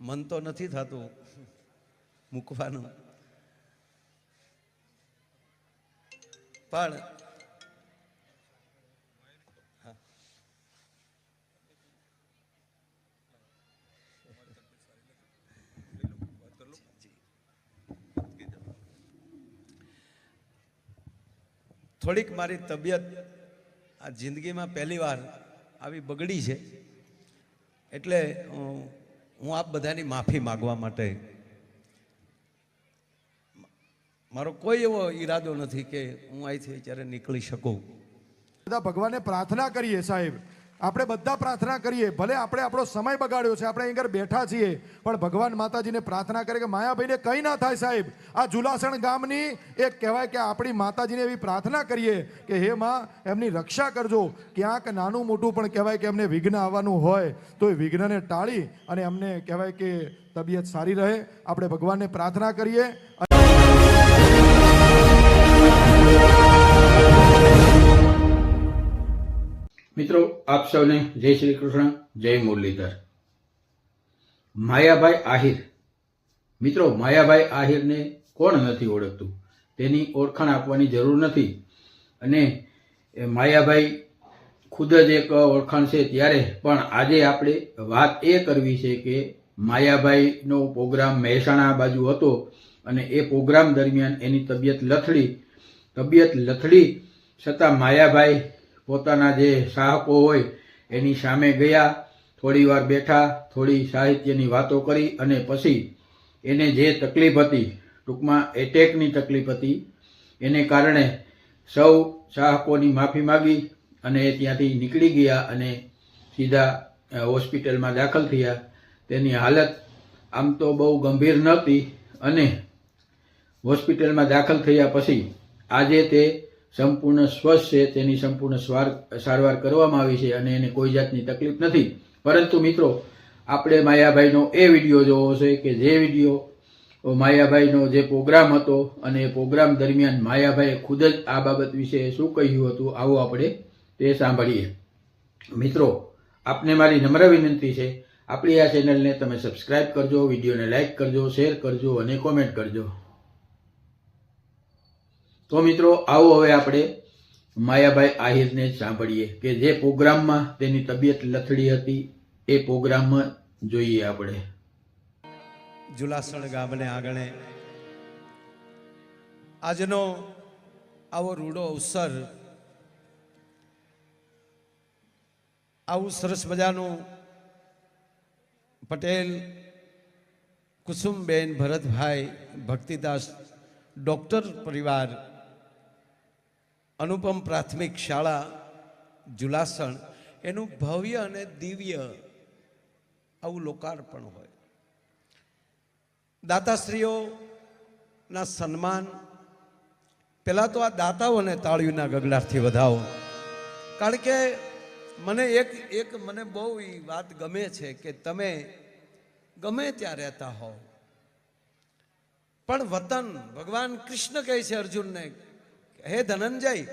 મન તો નથી થતું મૂકવાનું. પણ થોડીક મારી તબિયત આ જિંદગીમાં પહેલી વાર આવી બગડી છે. એટલે અ, હું આપ બધાની માફી માગવા માટે મારો કોઈ એવો ઈરાદો નથી કે હું અહીંથી જ્યારે નીકળી શકું. બધા ભગવાનને પ્રાર્થના કરીએ સાહેબ. આપણે બધા પ્રાર્થના કરીએ. ભલે આપણે આપણો સમય બગાડ્યો છે, આપણે અહીં બેઠા છીએ, પણ ભગવાન માતાજીને પ્રાર્થના કરે કે માયાભાઈને કંઈ ના થાય સાહેબ. આ જુલાસણ ગામની એક કહેવાય કે આપણી માતાજીને એવી પ્રાર્થના કરીએ કે હે માં, એમની રક્ષા કરજો. ક્યાંક નાનું મોટું પણ કહેવાય કે એમને વિઘ્ન આવવાનું હોય, તો એ વિઘ્નને ટાળી અને એમને કહેવાય કે તબિયત સારી રહે. આપણે ભગવાનને પ્રાર્થના કરીએ મિત્રો, આપ સૌને જય શ્રી કૃષ્ણ, જય મુરલીધર. માયાભાઈ આહિર. મિત્રો, માયાભાઈ આહિરને કોણ નથી ઓળખતું? તેની ઓળખાણ આપવાની જરૂર નથી. અને માયાભાઈ ખુદ જ એક ઓળખાણ છે ત્યારે પણ આજે આપણે વાત એ કરવી છે કે માયાભાઈનો પ્રોગ્રામ મહેસાણા બાજુ હતો અને એ પ્રોગ્રામ દરમિયાન એની તબિયત લથડી. તબિયત લથડી છતાં માયાભાઈ પોતાના જે સાહકો હોય, એની સામે ગયા, થોડી વાર બેઠા, થોડી સાહિત્યની વાતો કરી અને પછી એને જે તકલીફ હતી, ટૂંકમાં એટેકની તકલીફ હતી, એને કારણે સૌ ચાહકોની માફી માગી અને એ ત્યાંથી નીકળી ગયા અને સીધા હોસ્પિટલમાં દાખલ થયા. તેની હાલત આમ તો બહુ ગંભીર નહોતી અને હોસ્પિટલમાં દાખલ થયા પછી આજે તે સંપૂર્ણ સ્વસ્થ છે, તેની સંપૂર્ણ સારવાર કરવામાં આવી છે અને એને કોઈ જાતની તકલીફ નથી. પરંતુ મિત્રો, આપણે માયાભાઈનો એ વીડિયો જોવો છે કે જે વીડિયો માયાભાઈનો જે પ્રોગ્રામ હતો અને એ પ્રોગ્રામ દરમિયાન માયાભાઈએ ખુદ જ આ બાબત વિશે શું કહ્યું હતું, આવું આપણે તે સાંભળીએ. મિત્રો, આપને મારી નમ્ર વિનંતી છે, આપણી આ ચેનલને તમે સબસ્ક્રાઇબ કરજો, વિડીયોને લાઇક કરજો, શેર કરજો અને કોમેન્ટ કરજો. તો મિત્રો, આવો હવે આપણે માયાભાઈ આહિરને સાંભળીએ કે જે પ્રોગ્રામમાં તેની તબિયત લથડી હતી, એ પ્રોગ્રામમાં જોઈએ આપણે. જુલાસણ ગામને આગળ આજનો આવો રૂડો અવસર, આવું સરસ મજાનું પટેલ, કુસુમબેન ભરતભાઈ ભક્તિદાસ, ડોક્ટર પરિવાર અનુપમ પ્રાથમિક શાળા, જુલાસણ, એનું ભવ્ય અને દિવ્ય આવું લોકાર્પણ હોય. દાતાશ્રીઓના સન્માન, પહેલાં તો આ દાતાઓને તાળીઓના ગગડાથી વધાવો. કારણ કે મને એક એક મને બહુ એ વાત ગમે છે કે તમે ગમે ત્યાં રહેતા હો પણ વતન ભગવાન કૃષ્ણ કહે છે અર્જુનને હે ધનંજય,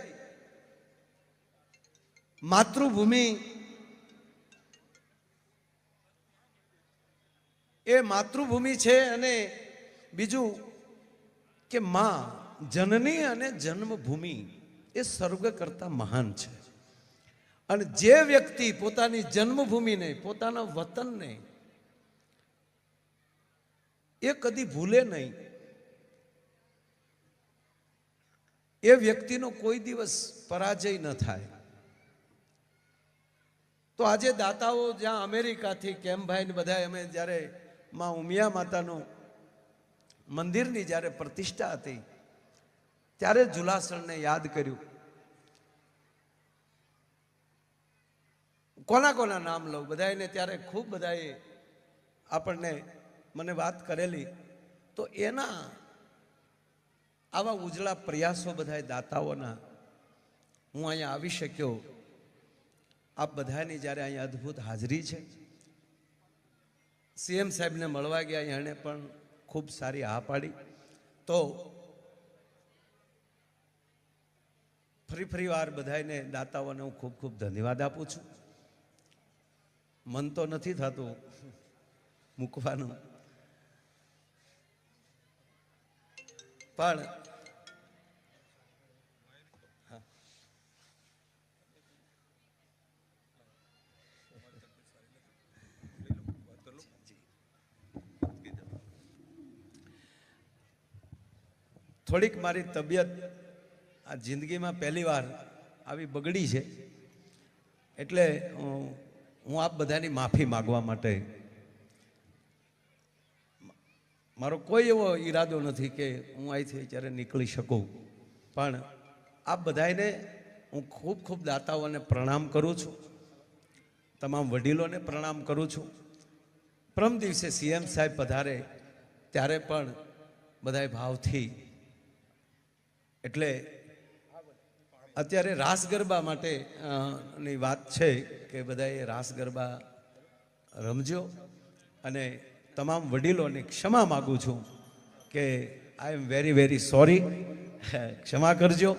માતૃભૂમિ એ માતૃભૂમિ છે અને બીજું કે માં જનની અને જન્મભૂમિ એ સ્વર્ગ કરતા મહાન છે. અને જે વ્યક્તિ પોતાની જન્મભૂમિને, પોતાના વતનને એ કદી ભૂલે નહીં. એ વ્યક્તિનો કોઈ દિવસ પરાજય ન થાય. તો આજે દાતાઓ જ્યાં અમેરિકાથી કેમભાઈ ને બધા અમે જ્યારે માં ઉમિયા માતાનું મંદિરની જ્યારે પ્રતિષ્ઠા હતી, ત્યારે જુલાસણને યાદ કર્યું. કોના કોના નામ લઉં? બધાને ત્યારે ખૂબ બધાએ આપણને મને વાત કરેલી. તો એના આવા ઉજળા પ્રયાસો બધા દાતાઓના. હું અહીંયા આવી શક્યો. આપ બધાની જ્યારે અહીંયા અદ્ભુત હાજરી છે. સીએમ સાહેબને મળવા ગયા એણે પણ ખૂબ સારી હા પાડી. તો ફરી ફરી વાર બધાને દાતાઓને હું ખૂબ ખૂબ ધન્યવાદ આપું છું. મન તો નથી થતું મૂકવાનું. પણ થોડીક મારી તબિયત આ જિંદગીમાં પહેલી વાર આવી બગડી છે. એટલે હું આપ બધાની માફી માગવા માટે મારો કોઈ એવો ઈરાદો નથી કે હું અહીંથી જ્યારે નીકળી શકું. પણ આ બધાને હું ખૂબ ખૂબ દાતાઓને પ્રણામ કરું છું. તમામ વડીલોને પ્રણામ કરું છું. પ્રમ દિવસે સીએમ સાહેબ પધારે ત્યારે પણ બધાએ ભાવથી. એટલે અત્યારે રાસ ગરબા માટે ની વાત છે કે બધાએ રાસ ગરબા રમજો અને તમામ વડીલોને ક્ષમા માગું છું કે I am very very sorry ક્ષમા કરજો.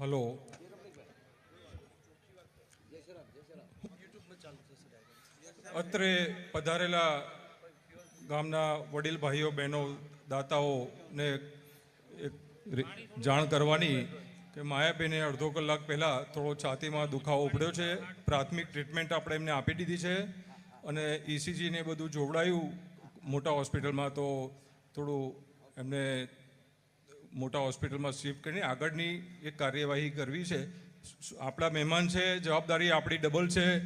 હલો. અત્રે પધારેલા ગામના વડીલ ભાઈઓ, બહેનો, દાતાઓને જાણ કરવાની કે માયાબેને અડધો કલાક પહેલાં થોડો છાતીમાં દુખાવો ઉપડ્યો છે. પ્રાથમિક ટ્રીટમેન્ટ આપણે એમને આપી દીધી છે અને ઇસીજીને બધું જોવડાયું. મોટા હોસ્પિટલમાં તો થોડું એમને મોટા હોસ્પિટલમાં શિફ્ટ કરીને આગળની એક કાર્યવાહી કરવી છે. આપણા મહેમાન છે, જવાબદારી આપણી ડબલ છે.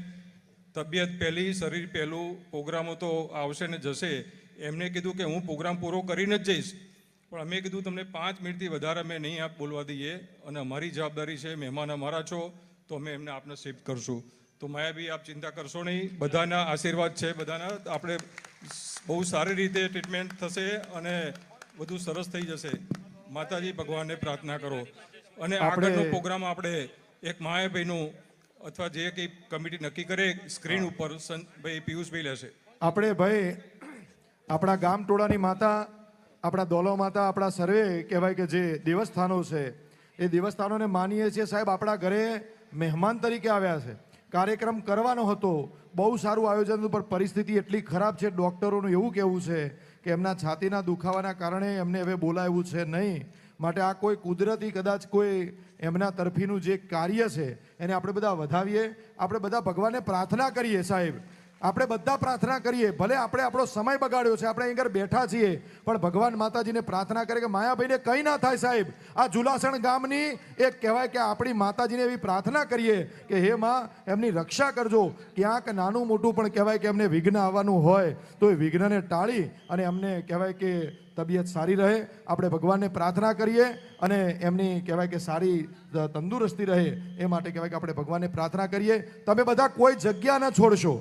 તબિયત પહેલી, શરીર પહેલું, પ્રોગ્રામો તો આવશે ને જશે. એમને કીધું કે હું પ્રોગ્રામ પૂરો કરીને જ જઈશ. પણ અમે કીધું તમને પાંચ મિનિટથી વધારે અમે નહીં આપ બોલવા દઈએ અને અમારી જવાબદારી છે મહેમાન અમારા છો તો અમે એમને આપને શિફ્ટ કરશું. તો માયાબી આપ ચિંતા કરશો નહીં. બધાના આશીર્વાદ છે બધાના. આપણે બહુ સારી રીતે ટ્રીટમેન્ટ થશે અને બધું સરસ થઈ જશે. માતાજી ભગવાનને પ્રાર્થના કરો. અને આગળનો પ્રોગ્રામ આપણે એક માયાભાઈનું અથવા જે કંઈ કમિટી નક્કી કરે સ્ક્રીન ઉપર ભાઈ પિયુષભાઈ લેશે. આપણે ભાઈ આપણા ગામ ટોળાની માતા આપણા દોલો માતા, આપણા સર્વે કહેવાય કે જે દેવસ્થાનો છે, એ દેવસ્થાનોને માનીએ છીએ સાહેબ, આપણા ઘરે મહેમાન તરીકે આવ્યા છે. કાર્યક્રમ કરવાનો હતો, બહુ સારું આયોજન હતું, પણ પરિસ્થિતિ એટલી ખરાબ છે, ડૉક્ટરોનું એવું કહેવું છે કે એમના છાતીના દુખાવાના કારણે એમને હવે બોલાવ્યું છે નહીં. માટે આ કોઈ કુદરતી કદાચ કોઈ એમના તરફીનું જે કાર્ય છે, એને આપણે બધા વધાવીએ, આપણે બધા ભગવાનને પ્રાર્થના કરીએ સાહેબ. આપણે બધા પ્રાર્થના કરીએ. ભલે આપણે આપણો સમય બગાડ્યો છે, આપણે અહીંયા બેઠા છીએ, પણ ભગવાન માતાજીને પ્રાર્થના કરે કે માયાભાઈને કંઈ ના થાય સાહેબ. આ જુલાસણ ગામની એક કહેવાય કે આપણી માતાજીને એવી પ્રાર્થના કરીએ કે હે માં, એમની રક્ષા કરજો. ક્યાંક નાનું મોટું પણ કહેવાય કે એમને વિઘ્ન આવવાનું હોય, તો એ વિઘ્નને ટાળી અને એમને કહેવાય કે તબિયત સારી રહે. આપણે ભગવાનને પ્રાર્થના કરીએ અને એમની કહેવાય કે સારી તંદુરસ્તી રહે. એ માટે કહેવાય કે આપણે ભગવાનને પ્રાર્થના કરીએ. તમે બધા કોઈ જગ્યા ન છોડશો.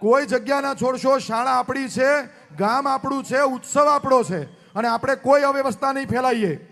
કોઈ જગ્યા ના છોડશો, શાળા આપણી છે, ગામ આપણું છે, ઉત્સવ આપણો છે. અને આપણે કોઈ અવ્યવસ્થા નહીં ફેલાઈએ.